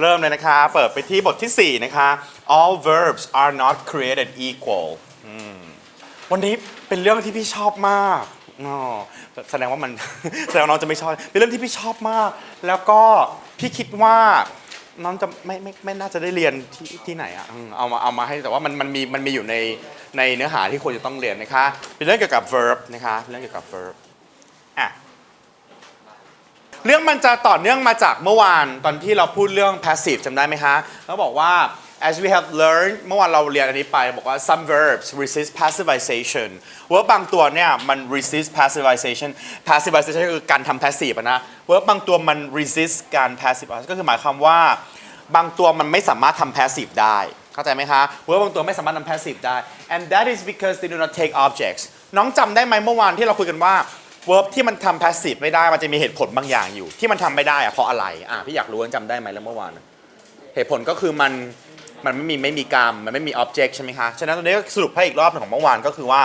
เริ่มเลยนะคะ เปิดไปที่บทที่ 4 นะคะ all verbs are not created equal อืมวันนี้เป็นเรื่องที่พี่ชอบมากอ๋อแสดงว่ามัน แสดงว่าน้องจะไม่ชอบ เป็นเรื่องที่พี่ชอบมาก แล้วก็พี่คิดว่าน้องจะไม่ไม่ไม่น่าจะได้เรียนที่ที่ไหนอะอืมเอามาเอามาให้แต่ว่ามันมันมีมันมีอยู่ในในเนื้อหาที่ควรจะต้องเรียนนะคะ เป็นเรื่องเกี่ยวกับ verb นะคะเป็นเรื่องเกี่ยวกับ verb อะ เรื่องมันจะต่อเนื่องมาจากเมื่อวานตอนที่เราพูดเรื่อง passive จำได้ไหมคะเขาบอกว่า as we have learned เมื่อวานเราเรียนอันนี้ไป บอกว่า some verbs resist passivization verb บางตัวเนี่ยมัน resist passivization passivization คือการทำ passive อะนะ verb บางตัวมัน resist การ passive ก็คือหมายความว่า บางตัวมันไม่สามารถทำ passive ได้ เข้าใจไหมคะ verb บางตัวไม่สามารถทำ passive ได้ and that is because they do not take objects น้องจำได้ไหมเมื่อวานที่เราคุยกันว่า verb ที่มันทำ passive ไม่ได้มันจะมีเหตุผลบางอย่างอยู่ ที่มันทำไม่ได้อะเพราะอะไรอะพี่อยากรู้ว่าจำได้ไหมแล้วเมื่อวานอะเหตุผลก็คือมันมันไม่มีไม่มีกรรมมันไม่มี object ใช่ไหมคะ ฉะนั้นตรงนี้ก็สรุปให้อีกรอบหนึงของเมื่อวานก็คือว่า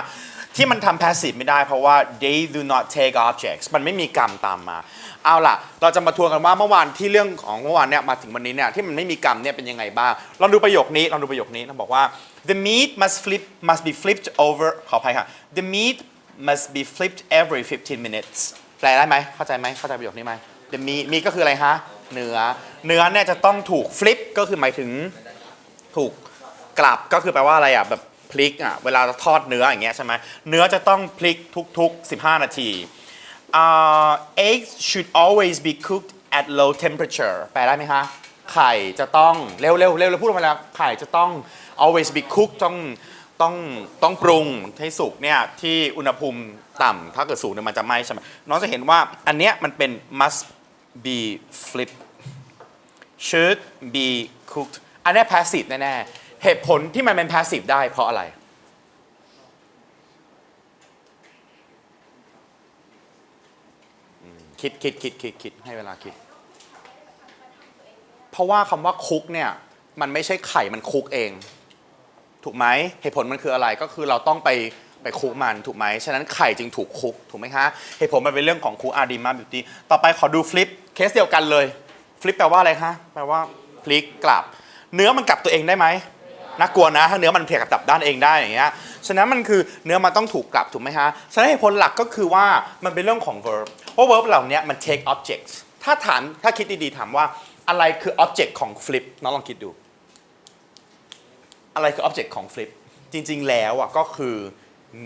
ที่มันทำ passive ไม่ได้เพราะว่า they do not take objects มันไม่มีกรรมตามมา เอาล่ะ เราจะมาทวนกันว่าเมื่อวานที่เรื่องของเมื่อวานเนี่ยมาถึงวันนี้เนี่ยที่มันไม่มีกรรมเนี่ยเป็นยังไงบ้าง ลองดูประโยคนี้ลองดูประโยคนี้เราบอกว่า the meat must flip must be flipped over ขออภัยค่ะ the meat must be flipped every 15 minutes แปลได้ไหม เข้าใจไหมเข้าใจประโยคนี้ไหม the meat meat ก็คืออะไรฮะ เนื้อ เนื้อเนี่ยจะต้องถูก flip ก็คือหมายถึงถูกกลับก็คือแปลว่าอะไรอะแบบพลิกอะเวลาทอดเนื้ออย่างเงี้ยใช่ไหมเนื้อจะต้องพลิกทุกๆ 15 นาที uh, eggs should always be cooked at low temperature แปลได้ไหมคะ ไข่จะต้อง เร็วๆเร็วเร็วพูดออกมาแล้ว ไข่จะต้อง always be cooked ต้อง ต้องต้องปรุงให้สุกเนี่ยที่อุณหภูมิต่ำถ้าเกิดสูงเนี่ยมันจะไหม้ใช่ไหมน้องจะเห็นว่าอันเนี้ยมันเป็น must be flipped should be cooked อันเนี้ย passive แน่ๆเหตุผลที่มันเป็น passive ได้เพราะอะไร คิดคิดคิดคิดคิดให้เวลาคิด เพราะว่าคำว่าคุกเนี่ย มันไม่ใช่ไข่มันคุกเอง ถูกไหมเหตุผลมันคืออะไรก็คือเราต้องไปไปคุกมันถูกไหมฉะนั้นไข่จึงถูกคุกถูกไหมคะเหตุผลมันเป็นเรื่องของคุกอาดีมาบิวตี้ต่อไปขอดูฟลิปเคสเดียวกันเลยฟลิปแปลว่าอะไรคะแปลว่าพลิกกลับ เนื้อมันกลับตัวเองได้ไหมน่ากลัวนะถ้าเนื้อมันเพลียกลับด้านเองได้อย่างเงี้ยฉะนั้นมันคือเนื้อมันต้องถูกกลับถูกไหมฮะฉะนั้นเหตุผลหลักก็คือว่ามันเป็นเรื่องของ verb เพราะ verb เหล่านี้มัน take objects ถ้าถามถ้าคิดดีๆถามว่าอะไรคือ object ของ flip น้องลองคิดดู อะไรคือ object ของ flip จริง ๆ แล้วอะก็คือ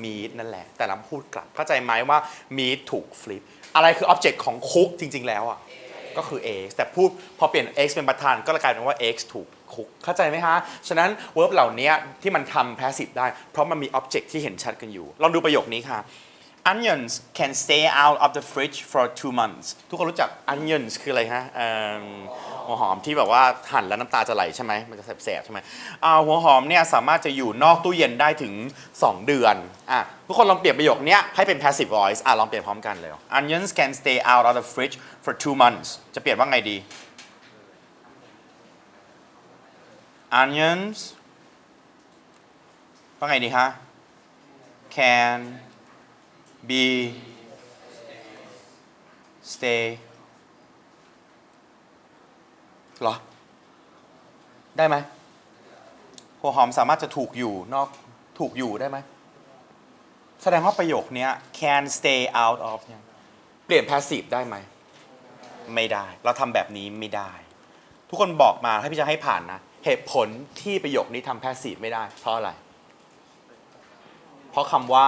meat นั่นแหละ แต่เราพูดกลับเข้าใจไหมว่า meat ถูก flip อะไรคือ object ของ cook จริง ๆ แล้วอะก็คือ x แต่พูดพอเปลี่ยน x เป็นประธานก็กลายเป็นว่า x ถูก cook เข้าใจไหมฮะ ฉะนั้น verb เหล่านี้ที่มันทำ passive ได้ เพราะมันมี object ที่เห็นชัดกันอยู่ ลองดูประโยคนี้ค่ะ onions can stay out of the fridge for two months ทุกคนรู้จัก onions คืออะไรฮะ หัวหอมที่แบบว่าหั่นแล้วน้ำตาจะไหลใช่ไหมมันจะแสบๆใช่ไหมอ่าหัวหอมเนี่ยสามารถจะอยู่นอกตู้เย็นได้ถึง 2 เดือนอะทุกคนลองเปลี่ยนประโยคเนี้ยให้เป็น passive voice อะลองเปลี่ยนพร้อมกันเลย onions can stay out of the fridge for two months จะเปลี่ยนว่าไงดี onions ว่าไงดีฮะ can be stay เหรอ ได้ไหมหัวหอมสามารถจะถูกอยู่นอกถูกอยู่ได้ไหม แสดงว่าประโยคเนี้ย can stay out of เนี่ยเปลี่ยน passive ได้ไหม ไม่ได้ เราทำแบบนี้ไม่ได้ ทุกคนบอกมาถ้พี่จะให้ผ่านนะ เหตุผลที่ประโยคนี้ทำ passive ไม่ได้ เพราะอะไร เพราะคำว่า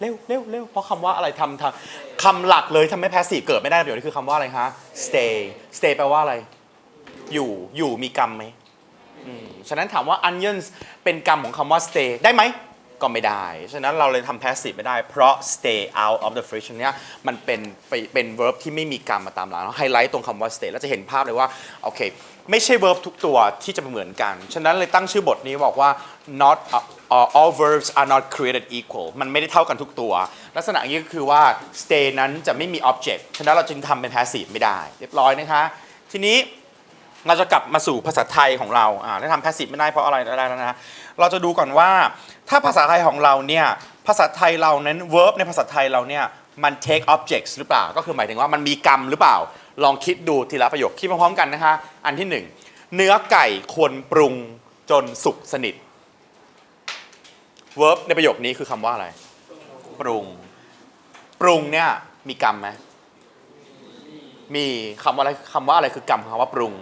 เร็วเร็วเร็วเพราะคำว่าอะไรทำทำคำหลักเลยทำให้ passive เกิดไม่ได้ประโยคนี้คือคำว่าอะไรคะ stay stay แปลว่าอะไร อยู่อยู่มีกรรมไหมอืมฉะนั้นถามว่า onions เป็นกรรมของคำว่า stay ได้ไหม ก็ไม่ได้ ฉะนั้นเราเลยทำ passive ไม่ได้ เพราะ stay out of the fridge เนี้ยมันเป็นเป็น verb ที่ไม่มีกรรมมาตามหลังแล้วไฮไลท์ตรงคำว่า stay แล้วจะเห็นภาพเลยว่า โอเค ไม่ใช่ verb ทุกตัวที่จะเหมือนกัน ฉะนั้นเลยตั้งชื่อบทนี้บอกว่า not uh, all verbs are not created equal มันไม่ได้เท่ากันทุกตัว ลักษณะอย่างนี้ก็คือว่า stay นั้นจะไม่มี object ฉะนั้นเราจึงทำเป็น passive ไม่ได้ เรียบร้อยนะคะ ทีนี้ เราจะกลับมาสู่ภาษาไทยของเราอ่าได้ทำ passive ไม่ได้เพราะอะไรอะไรแล้วนะเราจะดูก่อนว่าถ้าภาษาไทยของเราเนี่ยภาษาไทยเรานั้น verb ในภาษาไทยเราเนี่ยมัน take objects หรือเปล่า ก็คือหมายถึงว่ามันมีกรรมหรือเปล่า ลองคิดดูทีละประโยคคิดพร้อมๆกันนะคะ อันที่หนึ่งเนื้อไก่ควรปรุงจนสุกสนิท verb ในประโยคนี้คือคำว่าอะไร ปรุง ปรุงเนี่ยมีกรรมไหม มีคำว่าอะไรคำว่าอะไรคือกรรมคำว่าปรุง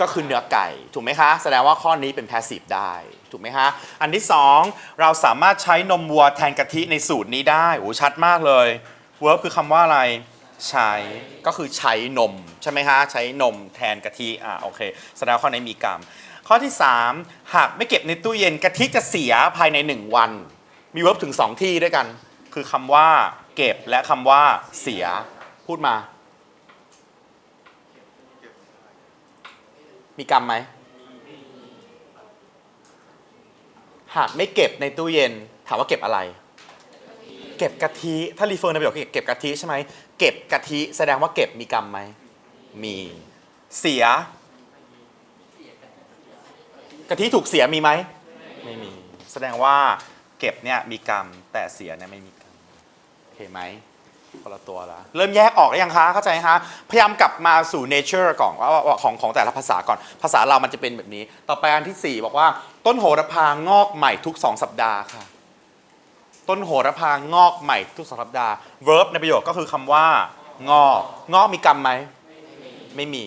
ก็คือเนื้อไก่ ถูกไหมคะ แสดงว่าข้อนี้เป็น passive ได้ ถูกไหมคะ อันที่สองเราสามารถใช้นมวัวแทนกะทิในสูตรนี้ได้โอ้ชัดมากเลย verb คือคำว่าอะไรใช้ก็คือใช้นม ใช่ไหมคะ ใช้นมแทนกะทิอ่าโอเค แสดงว่าข้อนี้มีกรรม ข้อที่ 3 หากไม่เก็บในตู้เย็นกะทิจะเสียภายใน 1 วัน มี verb ถึง 2 ที่ด้วยกัน คือคำว่าเก็บและคำว่าเสียพูดมา มีกรรมไหม หากไม่เก็บในตู้เย็น ถามว่าเก็บอะไร เก็บกะทิ ถ้ารีเฟอร์ในประโยคเก็บกะทิใช่ไหม เก็บกะทิแสดงว่าเก็บมีกรรมไหม มี เสีย กะทิถูกเสียมีไหม ไม่มี แสดงว่าเก็บเนี่ยมีกรรม แต่เสียเนี่ยไม่มีกรรม โอเคไหม คนละตัวละเริ่มแยกออกหรือยังคะเข้าใจไหมคะพยายามกลับมาสู่ nature ก่อนว่าว่าของของแต่ละภาษาก่อน ภาษาเรามันจะเป็นแบบนี้ ต่อไปอันที่ 4 บอกว่า ต้นโหระพางอกใหม่ทุก 2 สัปดาห์ค่ะ ต้นโหระพางอกใหม่ทุกสองสัปดาห์ verb ในประโยคก็คือคำว่า งอกงอกมีกรรมไหมไม่มี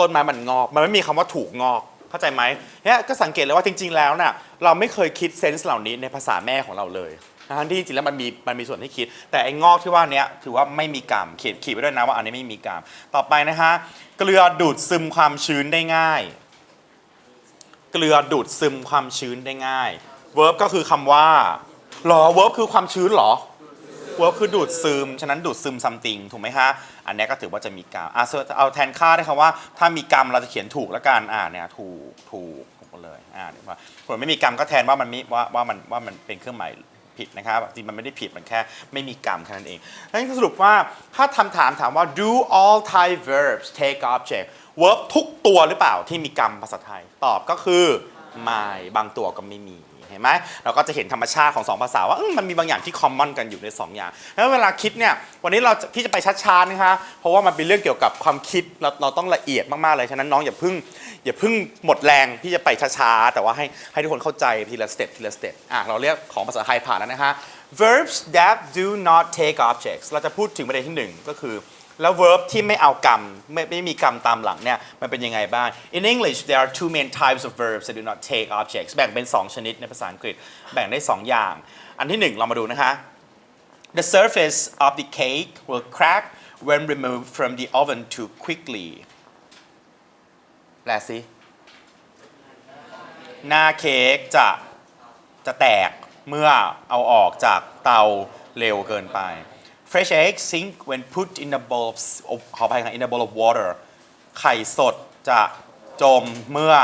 ต้นไม้มันงอก มันไม่มีคำว่าถูกงอกเข้าใจไหมเนี่ยก็สังเกตเลยว่าจริง ๆ แล้วน่ะเราไม่เคยคิดเซนส์เหล่านี้ในภาษาแม่ของเราเลย ทั้งที่จริงแล้วมันมีมันมีส่วนที่คิด แต่ไอ้งอกที่ว่าเนี้ยถือว่าไม่มีกรรมเขียนขีดไว้ด้วยนะว่าอันนี้ไม่มีกรรมต่อไปนะคะเกลือดูดซึมความชื้นได้ง่าย เกลือดูดซึมความชื้นได้ง่าย verb ก็คือคำว่าหรอ verb คือความชื้นหรอ verb คือดูดซึม ฉะนั้นดูดซึม something ถูกไหมคะอันนี้ก็ถือว่าจะมีกรรมอะเอาแทนค่าได้คำว่า ถ้ามีกรรมเราจะเขียนถูกแล้วกัน อ่าเนี่ยถูก ถูกถูกเลย อ่าเดี๋ยวว่าส่วนไม่มีกรรมก็แทนว่ามันมีว่าว่ามันว่ามันเป็นเครื่องหมาย ผิดนะครับจริงมันไม่ได้ผิดมันแค่ไม่มีกรรมแค่นั้นเองนั่นสรุปว่าถ้าทำถามถามว่า do all Thai verbs take object verb ทุกตัวหรือเปล่าที่มีกรรมภาษาไทย ตอบก็คือไม่บางตัวก็ไม่มี เห็นไหมเราก็จะเห็นธรรมชาติของสองภาษาว่ามันมีบางอย่างที่คอมมอนกันอยู่ในสองอย่างแล้วเวลาคิดเนี่ยวันนี้เราพี่จะไปช้าๆนะคะเพราะว่ามันเป็นเรื่องเกี่ยวกับความคิดเราเราต้องละเอียดมากๆเลยฉะนั้นน้องอย่าเพึ่งอย่าเพึ่งหมดแรงที่จะไปช้าๆแต่ว่าให้ให้ทุกคนเข้าใจทีละสเต็ปทีละสเต็ปอะเราเรียกของภาษาไทยผ่านแล้วนะคะ verbs that do not take objects เราจะพูดถึงประเด็นที่หนึ่งก็คือ แล้ว verb ที่ไม่เอากรรมไม่ไม่มีกรรมตามหลังเนี่ยมันเป็นยังไงบ้าง In English there are two main types of verbs that do not take objects แบ่งเป็น 2 ชนิดในภาษาอังกฤษ แบ่งได้ 2 อย่าง อันที่ 1 เรามาดูนะคะ The surface of the cake will crack when removed from the oven too quickly แปลสิหน้าเค้กจะจะแตกเมื่อเอาออกจากเตาเร็วเกินไป Fresh egg sink when put in a bowl of ขออภัยครับ in a bowl of water ไข่สดจะจมเมื่อ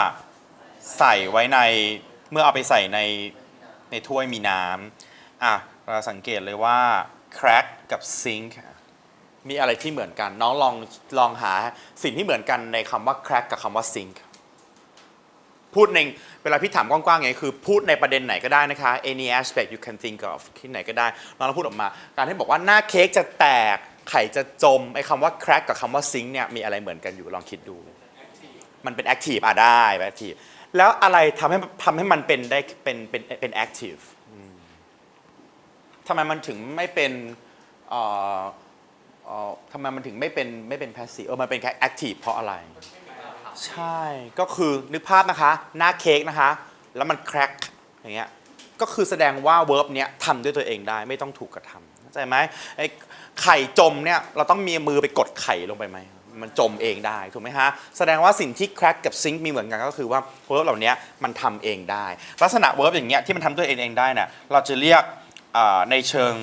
ใส่ไว้ในเมื่อเอาไปใส่ในในถ้วยมีน้ำอะเราสังเกตเลยว่า crack กับ sink มีอะไรที่เหมือนกัน น้องลองลองหาสิ่งที่เหมือนกันในคำว่า crack กับคำว่า sink พูดในเวลาพี่ถามกว้างๆไงคือพูดในประเด็นไหนก็ได้นะคะ any aspect you can think of ที่ไหนก็ได้ลองพูดออกมา การที่บอกว่าหน้าเค้กจะแตกไข่จะจมไอ้คำว่า crack กับคำว่า sink เนี่ยมีอะไรเหมือนกันอยู่ลองคิดดู มันเป็น active อะได้เป็น active แล้วอะไรทำให้ทำให้มันเป็นได้เป็นเป็นเป็น active ทำไมมันถึงไม่เป็นเอ่อเอ่อทำไมมันถึงไม่เป็นไม่เป็น passive เออมันเป็นแค่ active เพราะอะไร ใช่ก็คือนึกภาพนะคะ หน้าเค้กนะคะ แล้วมันแครกอย่างเงี้ยก็คือแสดงว่าเวิร์บเนี้ยทำด้วยตัวเองได้ไม่ต้องถูกกระทำเข้าใจไหมไอ้ไข่จมเนี่ยเราต้องมีมือไปกดไข่ลงไปไหมมันจมเองได้ถูกไหมฮะแสดงว่าสิ่งที่แครกกับซิงค์มีเหมือนกันก็คือว่าเวิร์บเหล่านี้มันทำเองได้ ลักษณะเวิร์บอย่างเงี้ยที่มันทำด้วยเองเองได้น่ะเราจะเรียกอ่าในเชิง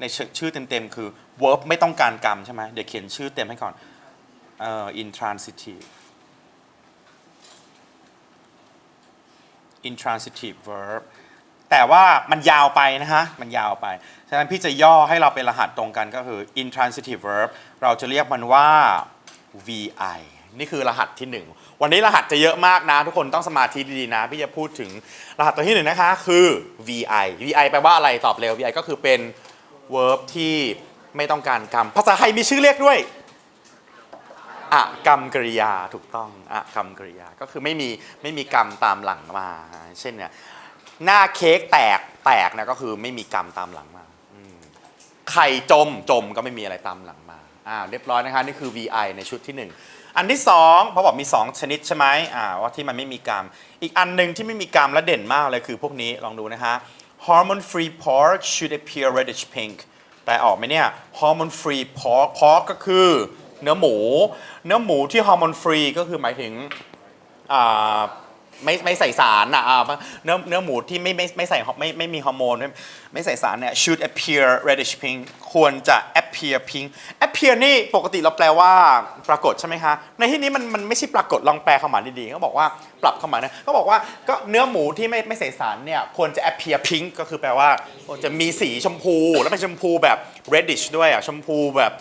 ในเชิงชื่อเต็มๆ คือเวิร์บไม่ต้องการกรรมใช่ไหมเดี๋ยวเขียนชื่อเต็มให้ก่อนเอ่อ intransitive intransitive verb แต่ว่ามันยาวไปนะฮะ มันยาวไป ฉะนั้นพี่จะย่อให้เราเป็นรหัสตรงกันก็คือ intransitive verb เราจะเรียกมันว่า vi นี่คือรหัสที่ 1 วันนี้รหัสจะเยอะมากนะ ทุกคนต้องสมาธิดีๆนะ พี่จะพูดถึงรหัสตัวที่หนึ่งนะคะคือ vi vi แปลว่าอะไรตอบเร็ว vi ก็คือเป็น verb ที่ไม่ต้องการกรรมภาษาไทยมีชื่อเรียกด้วย อะกรรมกริยาถูกต้องอะกรรมกริยาก็คือไม่มีไม่มีกรรมตามหลังมา เช่นเนี่ยหน้าเค้กแตกแตกนะก็คือไม่มีกรรมตามหลังมาไข่จมจมก็ไม่มีอะไรตามหลังมาอ่าเรียบร้อยนะคะนี่คือ VI ในชุดที่หนึ่งอันที่สองเพราะบอกมี 2 ชนิดใช่ไหมอ่าว่าที่มันไม่มีกรรม อีกอันหนึ่งที่ไม่มีกรรมและเด่นมากเลยคือพวกนี้ลองดูนะคะ hormone free pork should appear reddish pink แต่ออกไหมเนี่ย hormone free pork pork ก็คือ เนื้อหมู เนื้อหมูที่ฮอร์โมนฟรีก็คือหมายถึงอ่าไม่ไม่ใส่สารอะเนื้อเนื้อหมูที่ไม่ไม่ไม่ใส่ไม่ไม่มีฮอร์โมนไม่ไม่ใส่สารเนี่ย should appear reddish pink ควรจะ appear pink appear นี่ปกติเราแปลว่าปรากฏใช่ไหมคะ ในที่นี้มันมันไม่ใช่ปรากฏลองแปลความหมายดีๆเขาบอกว่าปรับความหมายนะเขาบอกว่าก็เนื้อหมูที่ไม่ไม่ใส่สารเนี่ยควรจะ appear pink ก็คือแปลว่าควรจะมีสีชมพูแล้วเป็นชมพูแบบ reddish ด้วยอะชมพูแบบ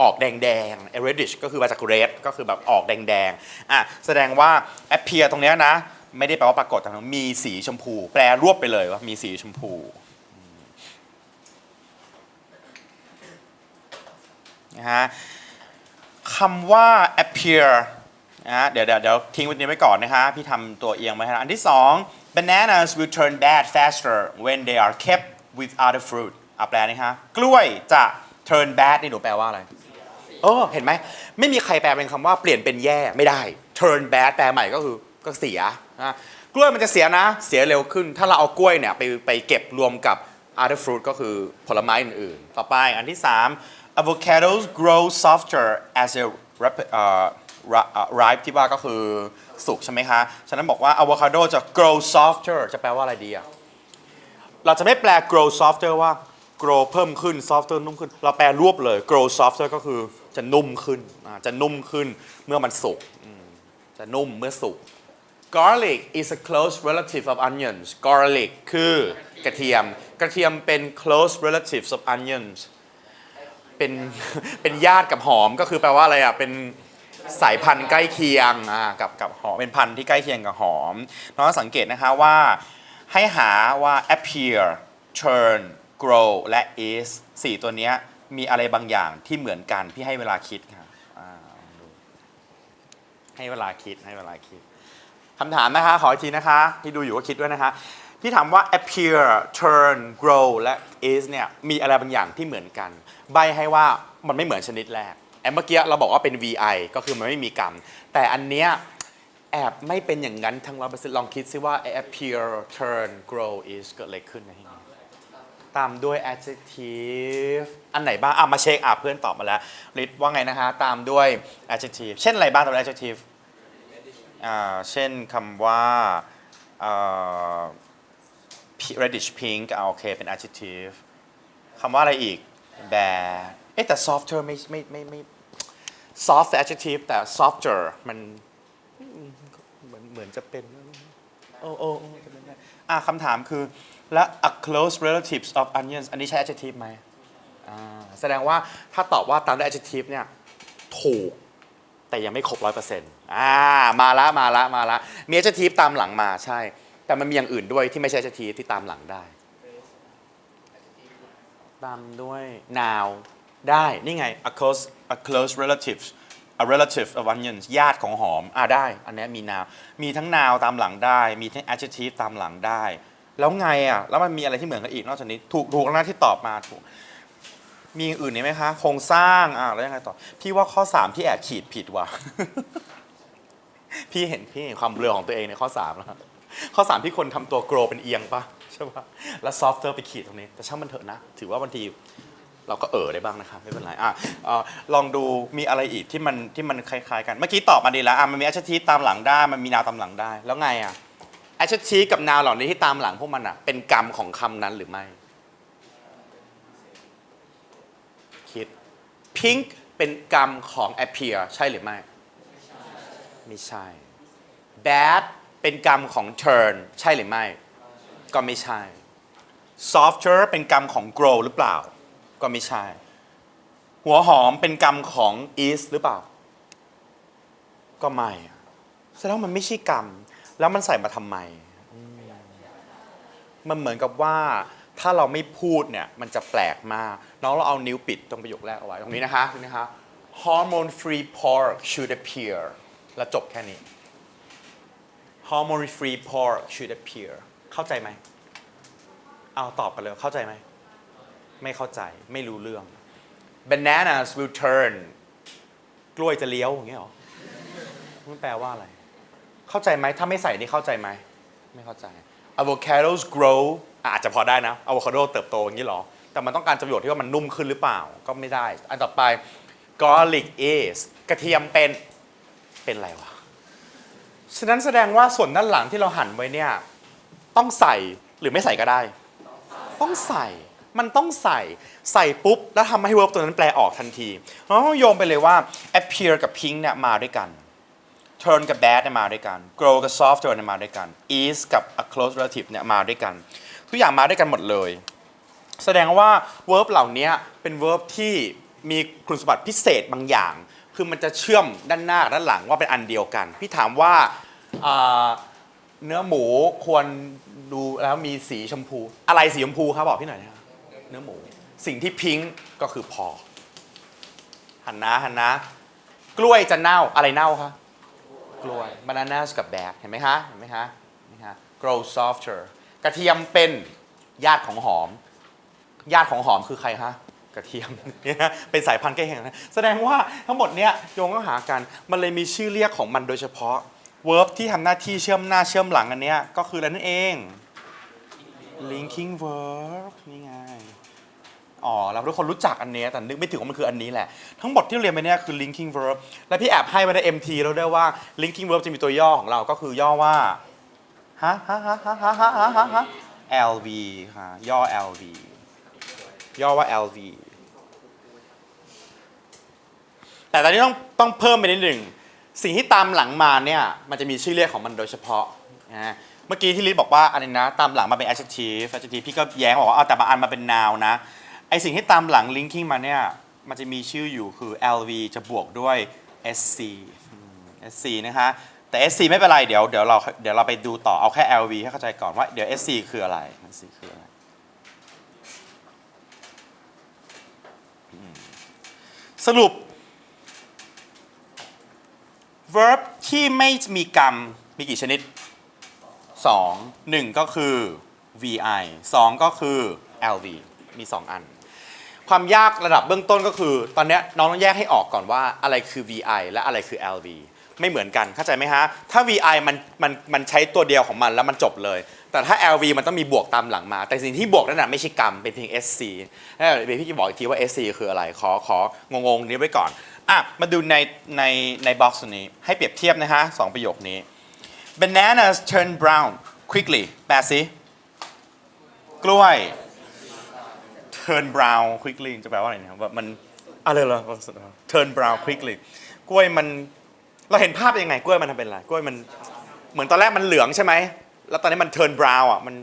ออกแดงๆ reddish ก็คือมาจาก red ก็คือแบบออกแดงๆอะแสดงว่า appear ตรงเนี้ยนะ ไม่ได้แปลว่าปรากฏแต่งมีสีชมพู แปลรวบไปเลยว่ามีสีชมพูนะฮะคำว่า appear นะฮะเดี๋ยวเดี๋ยวเดี๋ยวทิ้งไว้นี้ไว้ก่อนนะฮะพี่ทำตัวเอียงไว้ให้นะอันที่สอง bananas will turn bad faster when they are kept with other fruit อะแปลนะฮะกล้วยจะ turn bad นี่หนูแปลว่าอะไร เออเห็นไหมไม่มีใครแปลเป็นคำว่าเปลี่ยนเป็นแย่ไม่ได้ turn bad แปลใหม่ก็คือก็เสียนะกล้วยมันจะเสียนะ เสียเร็วขึ้น ถ้าเราเอากล้วยเนี่ยไปไปเก็บรวมกับ other fruit ก็คือผลไม้อื่นๆ ต่อไปอันที่ 3 avocados grow softer as a rap- เอ่อ ra- เอ่อ ripe ที่ว่าก็คือสุกใช่ไหมคะ ฉะนั้นบอกว่า avocado จะ grow softer จะแปลว่าอะไรดีอะเราจะไม่แปล grow softer ว่า grow เพิ่มขึ้น softer นุ่มขึ้น เราแปลรวบเลย grow softer ก็คือ จะนุ่มขึ้นจะนุ่มขึ้นเมื่อมันสุกจะนุ่มเมื่อสุก garlic is a close relative of onions garlic คือกระเทียม กระเทียมเป็น close relatives of onions เป็นเป็นญาติกับหอมก็คือแปลว่าอะไรอะ เป็นสายพันธุ์ใกล้เคียงอ่ากับกับหอม เป็นพันธุ์ที่ใกล้เคียงกับหอมน้องสังเกตนะคะว่าให้หาว่า appear turn grow และ is สี่ตัวเนี้ย มีอะไรบางอย่างที่เหมือนกันพี่ให้เวลาคิดค่ะอ่าลองดูให้เวลาคิดให้เวลาคิดคำถามนะคะ ขออีกทีนะคะ ที่ดูอยู่ก็คิดด้วยนะคะพี่ถามว่า appear turn grow และ is เนี่ยมีอะไรบางอย่างที่เหมือนกัน ใบให้ว่ามันไม่เหมือนชนิดแรกไอ้เมื่อกี้เราบอกว่าเป็น vi ก็คือมันไม่มีกรรม แต่อันเนี้ยแอบไม่เป็นอย่างนั้นทั้งร้อยเปอร์เซ็นต์ลองคิดซิว่า appear turn grow is เกิดอะไรขึ้นในที่นี้ ตามด้วย adjective อันไหนบ้างอะมาเช็คอะเพื่อนตอบมาแล้วลิศว่าไงนะคะ ตามด้วย adjective เช่นอะไรบ้างตามด้วย adjective อ่าเช่นคำว่าอ่า reddish pink อะโอเค เป็น adjective คำว่าอะไรอีก bad เอ๊ะแต่ softer ไม่ไม่ไม่ไม่ soft แต่ adjective แต่ softer มันเหมือนเหมือนจะเป็นโอ้โอ้อะคำถามคือ และ a close relatives of onions อันนี้ใช้ adjective ไหมอ่าแสดงว่าถ้าตอบว่าตามด้วย adjective เนี่ยถูกแต่ยังไม่ครบร้อยเปอร์เซ็นต์อ่ามาละมาละมาละมี adjective ตามหลังมาใช่ แต่มันมีอย่างอื่นด้วยที่ไม่ใช่ adjective ที่ตามหลังได้ ตามด้วย noun ได้นี่ไง a close a close relatives a relative of onions ญาติของหอม อ่าได้ อันเนี้ยมี noun มีทั้ง noun ตามหลังได้ มีทั้ง adjective ตามหลังได้ แล้วไงอะ แล้วมันมีอะไรที่เหมือนกันอีกนอกจากนี้ ถูกถูกแล้วนะที่ตอบมาถูก มีอย่างอื่นอีกไหมคะ โครงสร้างอ่าแล้วยังไงต่อ พี่ว่าข้อ3ที่แอบขีดผิดว่ะ พี่เห็นพี่เห็นความเบลอของตัวเองในข้อ3แล้วข้อ3ที่คนทำตัวโกรเป็นเอียงปะใช่ปะแล้วซอฟต์แวร์ไปขีดตรงนี้ แต่ช่างมันเถอะนะ ถือว่าบางทีเราก็เออได้บ้างนะครับไม่เป็นไรอะออลองดูมีอะไรอีกที่มันที่มันคล้ายๆ กัน เมื่อกี้ตอบมาดีแล้วอะมันมี adjective ตามหลังได้ มันมี noun ตามหลังได้ แล้วไงอะ adjective กับ noun เหล่านี้ที่ตามหลังพวกมันอะ เป็นกรรมของคำนั้นหรือไม่ คิด pink เป็นกรรมของ appear ใช่หรือไม่ ไม่ใช่ bad เป็นกรรมของ turn ใช่หรือไม่ ก็ไม่ใช่ softer เป็นกรรมของ grow หรือเปล่า ก็ไม่ใช่ หัวหอมเป็นกรรมของ is หรือเปล่า ก็ไม่อะแสดงว่ามันไม่ใช่กรรม แล้วมันใส่มาทำไมอืมมันเหมือนกับว่า ถ้าเราไม่พูดเนี่ย มันจะแปลกมาก น้องเราเอานิ้วปิดตรงประโยคแรกเอาไว้ตรงนี้นะคะตรงนี้นะคะ hormone free pork should appear แล้วจบแค่นี้ hormone free pork should appear เข้าใจไหม เอาตอบกันเลย เข้าใจไหม ไม่เข้าใจ ไม่รู้เรื่อง bananas will turn กล้วยจะเลี้ยวอย่างเงี้ยเหรอ มันแปลว่าอะไร เข้าใจไหมถ้าไม่ใส่นี่เข้าใจไหมไม่เข้าใจ avocados grow อะอาจจะพอได้นะ avocado เติบโตอย่างนี้หรอ แต่มันต้องการประโยชน์ที่ว่ามันนุ่มขึ้นหรือเปล่าก็ไม่ได้ อันต่อไป garlic is กระเทียมเป็นเป็นอะไรวะฉะนั้นแสดงว่าส่วนด้านหลังที่เราหั่นไว้เนี่ยต้องใส่หรือไม่ใส่ก็ได้ ต้องใส่มันต้องใส่ใส่ปุ๊บ แล้วทำให้ verb ตัวนั้นแปลออกทันทีเราต้องโยงไปเลยว่า appear กับ pink เนี่ยมาด้วยกัน turn กับ bad เนี่ยมาด้วยกัน grow กับ softer เนี่ยมาด้วยกัน is กับ a close relative เนี่ยมาด้วยกัน ทุกอย่างมาด้วยกันหมดเลย แสดงว่า verb เหล่านี้เป็น verb ที่มีคุณสมบัติพิเศษบางอย่าง คือมันจะเชื่อมด้านหน้าด้านหลังว่าเป็นอันเดียวกัน พี่ถามว่าเนื้อหมูควรดูแล้วมีสีชมพู อะไรสีชมพูครับบอกพี่หน่อยนะครับเนื้อหมู สิ่งที่พิงก์ก็คือพอหันนะหันนะ กล้วยจะเน่าอะไรเน่าคะ กล้วย bananas กับ bag เห็นไหมคะเห็นไหมคะเห็นไหมคะ grow softer กระเทียมเป็นญาติของหอม ญาติของหอมคือใครคะกระเทียมเนี่ยเป็นสายพันธุ์ใกล้เคียงกันะแสดงว่าทั้งหมดเนี้ยโยงเข้าหากัน มันเลยมีชื่อเรียกของมันโดยเฉพาะ verb ที่ทำหน้าที่เชื่อมหน้าเชื่อมหลังอันเนี้ยก็คืออะไรนั่นเอง linking verb นี่ไง อ๋อเราทุกคนรู้จักอันเนี้ยแต่นึกไม่ถึงว่ามันคืออันนี้แหละ ทั้งหมดที่เรียนไปเนี่ยคือ linking verb และพี่แอบให้ไว้ใน MT แล้วด้วยว่า linking verb จะมีตัวย่อของเราก็คือย่อว่าฮะฮะฮะฮะฮะฮะฮะฮะฮะ LV ค่ะย่อ LV ย่อว่า LV แต่ตอนนี้ต้องต้องเพิ่มไปนิดหนึ่งสิ่งที่ตามหลังมาเนี่ยมันจะมีชื่อเรียกของมันโดยเฉพาะนะเมื่อกี้ที่ลิศบอกว่าอันนี้นะ ตามหลังมาเป็น adjective adjective พี่ก็แย้งบอกว่าเอาแต่บางอันมาเป็น noun นะ ไอสิ่งที่ตามหลัง linking มาเนี่ย มันจะมีชื่ออยู่คือ LV จะบวกด้วย SC SC นะคะแต่ SC ไม่เป็นไร เดี๋ยวเดี๋ยวเราเดี๋ยวเราไปดูต่อเอาแค่ LV ให้เข้าใจก่อนว่าเดี๋ยว SC คืออะไร SC คืออะไร สรุป verb ที่ไม่มีกรรมมีกี่ชนิด 2 1 ก็คือ vi 2 ก็คือ lv มี 2 อัน ความยากระดับเบื้องต้นก็คือ ตอนนี้น้องต้องแยกให้ออกก่อนว่าอะไรคือ vi และอะไรคือ lv ไม่เหมือนกันเข้าใจไหมฮะ ถ้า vi มันมันมันใช้ตัวเดียวของมันแล้วมันจบเลย แต่ถ้า lv มันต้องมีบวกตามหลังมา แต่สิ่งที่บวกนั่นน่ะไม่ใช่กรรมเป็นเพียง sc แล้วเดี๋ยวพี่จะบอกอีกทีว่า sc คืออะไร ขอของงงๆนี้ไว้ก่อนอะมาดูในในในบ็อกซ์นี้ให้เปรียบเทียบนะฮะสองประโยคนี้ bananas turn brown quickly แปลสิกล้วย turn brown quickly จะแปลว่าอะไรเนี่ยแบบมันอะไรเหรอ turn brown quickly กล้วยมันเราเห็นภาพยังไงกล้วยมันทำเป็นอะไรกล้วยมันเหมือนตอนแรกมันเหลืองใช่ไหมแล้วตอนนี้มัน turn brown อะมัน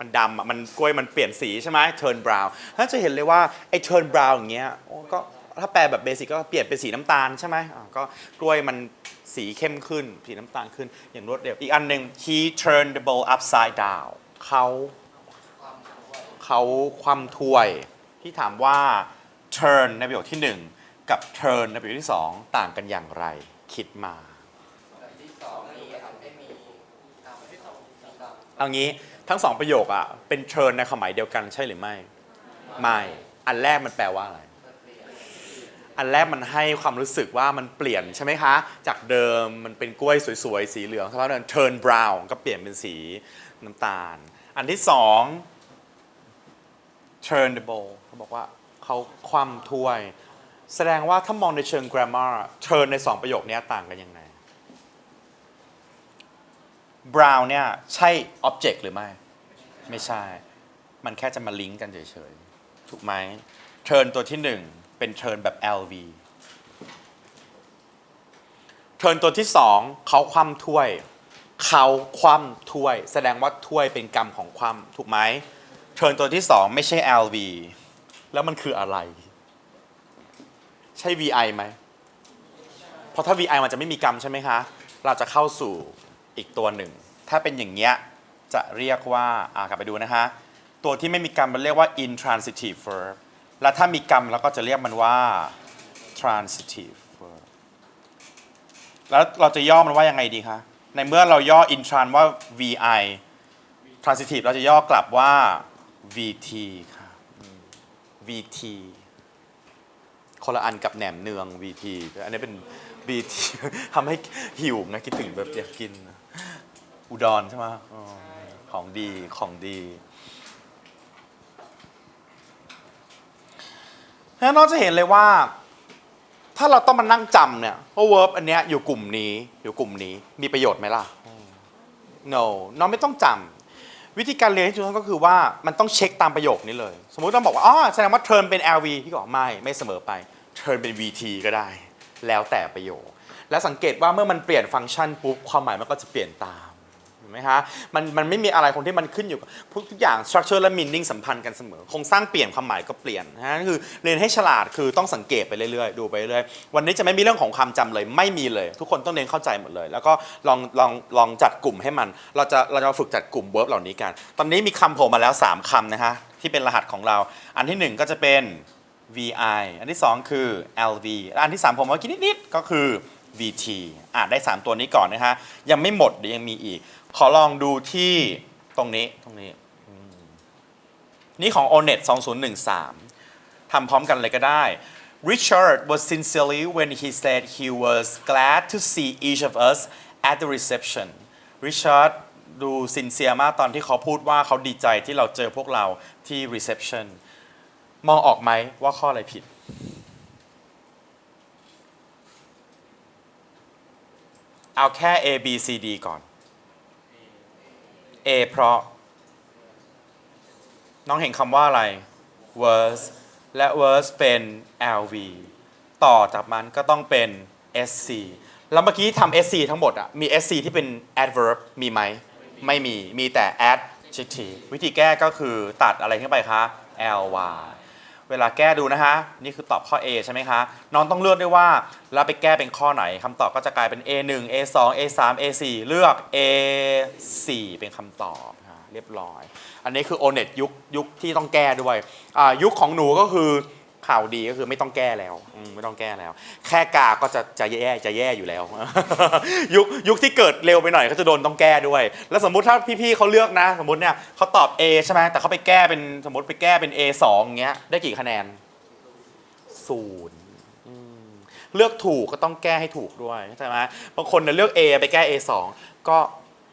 มันดำอะมันกล้วยมันเปลี่ยนสีใช่ไหม turn brown ถ้าจะเห็นเลยว่าไอ้ turn brown อย่างเงี้ยโอ้ก็ถ้าแปลแบบเบสิกก็เปลี่ยนเป็นสีน้ำตาลใช่ไหมอ่าก็กล้วยมันสีเข้มขึ้น สีน้ำตาลขึ้นอย่างรวดเร็ว อีกอันหนึ่ง he turned the bowl upside down เขา เขาคว่ำถ้วยที่ถามว่า turn ในประโยคที่หนึ่งกับ turn ในประโยคที่สองต่างกันอย่างไร คิดมาเอางี้ทั้งสองประโยคอะเป็นเชิญในความหมายเดียวกันใช่หรือไม่ ไม่ อันแรกมันแปลว่าอะไร อันแรกมันให้ความรู้สึกว่ามันเปลี่ยนใช่ไหมคะ จากเดิมมันเป็นกล้วยสวยๆ สีเหลืองสักพักหนึง turn brown ก็เปลี่ยนเป็นสีน้ำตาล อันที่สอง turn the bowl เขาบอกว่าเขาคว่ำถ้วย แสดงว่าถ้ามองในเชิง grammar turn ในสองประโยคนี้ต่างกันยังไง brown เนี่ยใช่ object หรือไม่ ไม่ใช่ มันแค่จะมาลิงก์กันเฉยๆ ถูกไหม turn ตัวที่หนึ่งเป็น turn แบบ LV turn ตัวที่สองเขาคว่ำถ้วย เขาคว่ำถ้วย แสดงว่าถ้วยเป็นกรรมของคว่ำถูกไหม turn ตัวที่สองไม่ใช่ LV แล้วมันคืออะไร ใช่ VI ไหม เพราะถ้า VI มันจะไม่มีกรรมใช่ไหมคะ เราจะเข้าสู่อีกตัวหนึ่ง ถ้าเป็นอย่างเงี้ยจะเรียกว่า อ่ากลับไปดูนะคะ ตัวที่ไม่มีกรรมมันเรียกว่า intransitive verb และถ้ามีกรรมเราก็จะเรียกมันว่า transitive verb แล้วเราจะย่อมันว่ายังไงดีคะ ในเมื่อเราย่อ intran ว่า vi transitive เราจะย่อกลับว่า vt ค่ะ vt คนละอันกับแหนมเนือง vt อันนี้เป็น vt ทำให้หิวนะคิดถึงแบบอยากกิน อุดรใช่ไหมของดีของดีแล้วเราจะเห็นเลยว่า ถ้าเราต้องมานั่งจำเนี่ยว่า verb อันเนี้ยอยู่กลุ่มนี้ อยู่กลุ่มนี้มีประโยชน์ไหมล่ะ no น้องไม่ต้องจำ วิธีการเรียนที่ถูกต้องก็คือว่ามันต้องเช็คตามประโยคนี้เลย สมมุติต้องบอกว่าอ๋อแสดงว่าเทิร์นเป็น LV พี่ก็บอกไม่ไม่เสมอไปเทิร์นเป็น VT ก็ได้ แล้วแต่ประโยค และสังเกตว่าเมื่อมันเปลี่ยนฟังก์ชันปุ๊บความหมายมันก็จะเปลี่ยนตาม ไหมฮะมันมันไม่มีอะไรคงที่มันขึ้นอยู่กับทุกอย่าง structure และ meaning สัมพันธ์กันเสมอโครงสร้างเปลี่ยนความหมายก็เปลี่ยนนะฮะคือเรียนให้ฉลาดคือต้องสังเกตไปเรื่อยๆ ดูไปเรื่อยวันนี้จะไม่มีเรื่องของความจำเลยไม่มีเลย ทุกคนต้องเรียนเข้าใจหมดเลย แล้วก็ลองลองลองจัดกลุ่มให้มัน เราจะเราจะฝึกจัดกลุ่ม verb เหล่านี้กัน ตอนนี้มีคำโผล่มาแล้ว 3คำนะฮะที่เป็นรหัสของเรา อันที่หนึ่งก็จะเป็น VI อันที่ 2 คือ LV และอันที่ 3 ผมว่ากินนิดๆก็คือ VT อะได้ 3 ตัวนี้ก่อนนะฮะยังไม่หมดเดี๋ยวยังมีอีก ขอลองดูที่ตรงนี้ตรงนี้ นี่ของ ONET 2013ทำพร้อมกันเลยก็ได้ Richard was sincerely when he said he was glad to see each of us at the reception Richard ดูซินเซียมากตอนที่เขาพูดว่าเขาดีใจที่เราเจอพวกเราที่ reception มองออกไหมว่าข้ออะไรผิด เอาแค่ A B C D ก่อน A เพราะ น้องเห็นคำว่าอะไร verse และ verse เป็น LV ต่อจากมันก็ต้องเป็น SC แล้วเมื่อกี้ทำ SC ทั้งหมดอะมี SC ที่เป็น adverb มีไหม ไม่มี มีแต่ adjective วิธีแก้ก็คือตัดอะไรเข้าไปคะ ly เวลาแก้ดูนะคะ นี่คือตอบข้อ A ใช่ไหมคะ น้องต้องเลือกด้วยว่าเราไปแก้เป็นข้อไหนคำตอบก็จะกลายเป็น A1 A2 A3 A4 เลือก A4 เป็นคำตอบค่ะเรียบร้อย อันนี้คือ ONET ยุคยุคที่ต้องแก้ด้วยอ่ายุคของหนูก็คือ ข่าวดีก็คือไม่ต้องแก้แล้วอืมไม่ต้องแก้แล้ว แค่กาก็จะจะแย่จะแย่อยู่แล้ว ยุคยุคที่เกิดเร็วไปหน่อยก็จะโดนต้องแก้ด้วย แล้วสมมุติถ้าพี่ๆเขาเลือกนะ สมมติเนี่ยเขาตอบ A ใช่ไหมแต่เขาไปแก้เป็นสมมติไปแก้เป็น A 2อย่างเงี้ยได้กี่คะแนนศูนย์อืมเลือกถูกก็ต้องแก้ให้ถูกด้วยใช่ไหมบางคนเนี่ยเลือก A ไปแก้ A 2ก็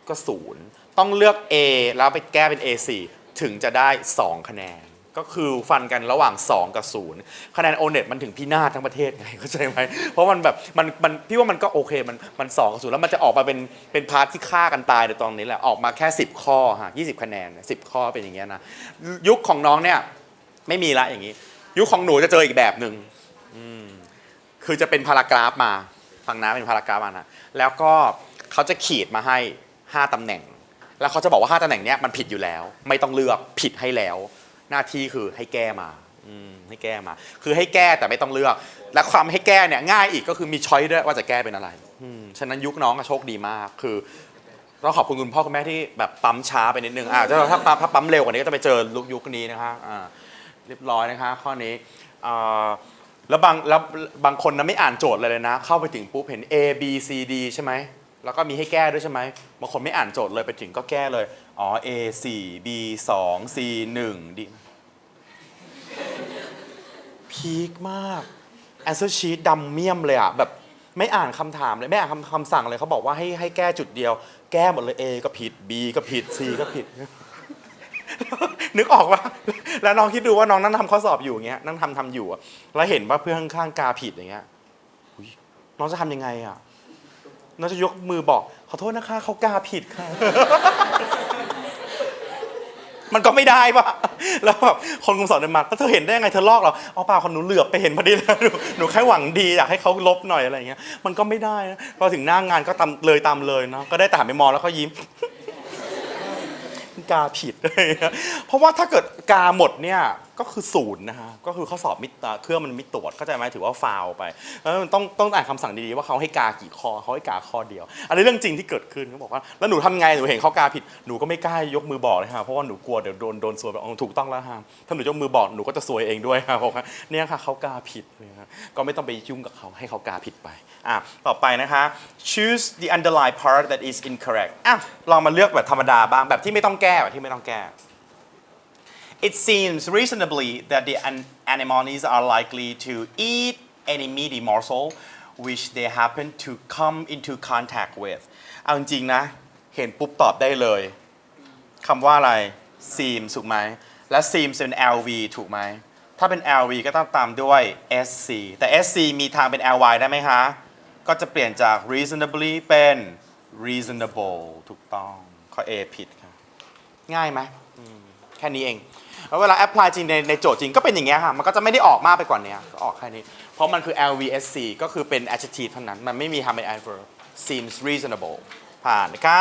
ก็ศูนย์ต้องเลือก A แล้วไปแก้เป็น A 4ถึงจะได้2คะแนน ก็คือฟันกันระหว่าง 2 กับ 0 คะแนนโอเน็ตมันถึงพินาศทั้งประเทศไงเข้าใจไหมเพราะมันแบบมันมันพี่ว่ามันก็โอเคมันมันสองกับศูนย์แล้วมันจะออกมาเป็นเป็นพาร์ทที่ฆ่ากันตายในตอนนี้แหละออกมาแค่ 10 ข้อฮะ20คะแนน10ข้อเป็นอย่างเงี้ยนะยุคของน้องเนี่ยไม่มีละอย่างนี้ ยุคของหนูจะเจออีกแบบหนึ่งอืมคือจะเป็นพารากราฟมาฟังนะเป็นพารากราฟมานะแล้วก็เขาจะขีดมาให้ 5ตำแหน่ง แล้วเขาจะบอกว่า 5ตำแหน่งเนี้ยมันผิดอยู่แล้ว ไม่ต้องเลือกผิดให้แล้ว หน้าที่คือให้แก้มาอให้แก้มา คือให้แก้แต่ไม่ต้องเลือก และความให้แก้เนี่ยง่ายอีกก็คือมีช้อยด้วยว่าจะแก้เป็นอะไรอฉะนั้นยุคน้องโชคดีมากคือเราขอบคุณคุณพ่อคุณแม่ที่แบบปั๊มช้าไปนิดนึงอ่าถ้าถ้าปั๊มถ้าปั๊มเร็วกว่านี้ก็จะไปเจอลุกยุคนี้นะคะอ่าเรียบร้อยนะคะ ข้อนี้อ่าแล้วบางแล้วบางคนนะไม่อ่านโจทย์เลยเลยนะ เข้าไปถึงปุ๊บเห็น A B C D ใช่ไหม แล้วก็มีให้แก้ด้วยใช่ไหมบางคนไม่อ่านโจทย์เลยไปถึงก็แก้เลย อ๋อ A 4 B 2 C 1 D พีคมาก answer sheet ดำเมี่ยมเลยอะแบบไม่อ่านคำถามเลยไม่อ่านคำคำสั่งเลยเขาบอกว่าให้ให้แก้จุดเดียว แก้หมดเลย A ก็ผิด B ก็ผิด C ก็ผิด นึกออกว่า แล้วน้องคิดดูว่าน้องนั่งทำข้อสอบอยู่อย่างเงี้ยนั่งทำทำอยู่อะแล้วเห็นว่าเพื่อนข้างๆกาผิดอย่างเงี้ยอุ๊ยน้องจะทำยังไงอะ น้องจะยกมือบอก ขอโทษนะคะเขากาผิดค่ะ มันก็ไม่ได้ปะแล้วแบบคนคุมสอนเดนมาแล้วเธอเห็นได้ยังไงเธอลอกเราเอาเปล่าคนหนูเหลือบไปเห็นพอดีแล้วหนูหนูแค่หวังดีอยากให้เขาลบหน่อยอะไรอย่างเงี้ย มันก็ไม่ได้นะพอถึงหน้างงานก็ตามเลยตามเลยเนาะก็ได้แต่หันไปมองแล้วก็ยิ้ม กาผิดอะไรอย่างเงี้ยเพราะว่าถ้าเกิดกาหมดเนี่ย ก็คือศูนย์นะฮะก็คือข้อสอบมิตรเครื่องมันไม่ตรวจเข้าใจไหมถือว่าฟาวไปแล้วมันต้องต้องอ่านคำสั่งดีๆว่าเขาให้กากี่ข้อเขาให้กาข้อเดียว อันนี้เรื่องจริงที่เกิดขึ้นเขาบอกว่าแล้วหนูทำไงหนูเห็นเขากาผิดหนูก็ไม่กล้ายกมือบอกเลยค่ะเพราะว่าหนูกลัวเดี๋ยวโดนโดนซวยแบบถูกต้องแล้วฮะถ้าหนูยกมือบอกหนูก็จะซวยเองด้วยค่ะบอกว่าเนี่ยค่ะเขากาผิดเนี่ยฮะก็ไม่ต้องไปยุ่งกับเขาให้เขากาผิดไปอะต่อไปนะคะ choose the underlying part that is incorrect อะลองมาเลือกแบบธรรมดาบ้างแบบที่ไม่ต้องแก้แบบที่ไม่ต้องแก้ It seems reasonably that the an- anemones are likely to eat any meaty morsel which they happen to come into contact with เอาจริงๆนะ เห็นปุ๊บตอบได้เลยคำว่าอะไร seems ถูกไหม และ seems เป็น LV ถูกไหม ถ้าเป็น LV ก็ต้องตามด้วย SC แต่ SC มีทางเป็น LY ได้ไหมคะ ก็จะเปลี่ยนจาก reasonably เป็น reasonable ถูกต้อง ข้อ A ผิดค่ะง่ายไหมแค่นี้เอง แล้วเวลาแอพพลายจริงในในโจทย์จริงก็เป็นอย่างเงี้ยค่ะ มันก็จะไม่ได้ออกมากไปกว่านี้ก็ออกแค่นี้ เพราะมันคือ LVSC ก็คือเป็น adjective เท่านั้น มันไม่มีทำเป็น adverb seems reasonable ผ่านนะคะ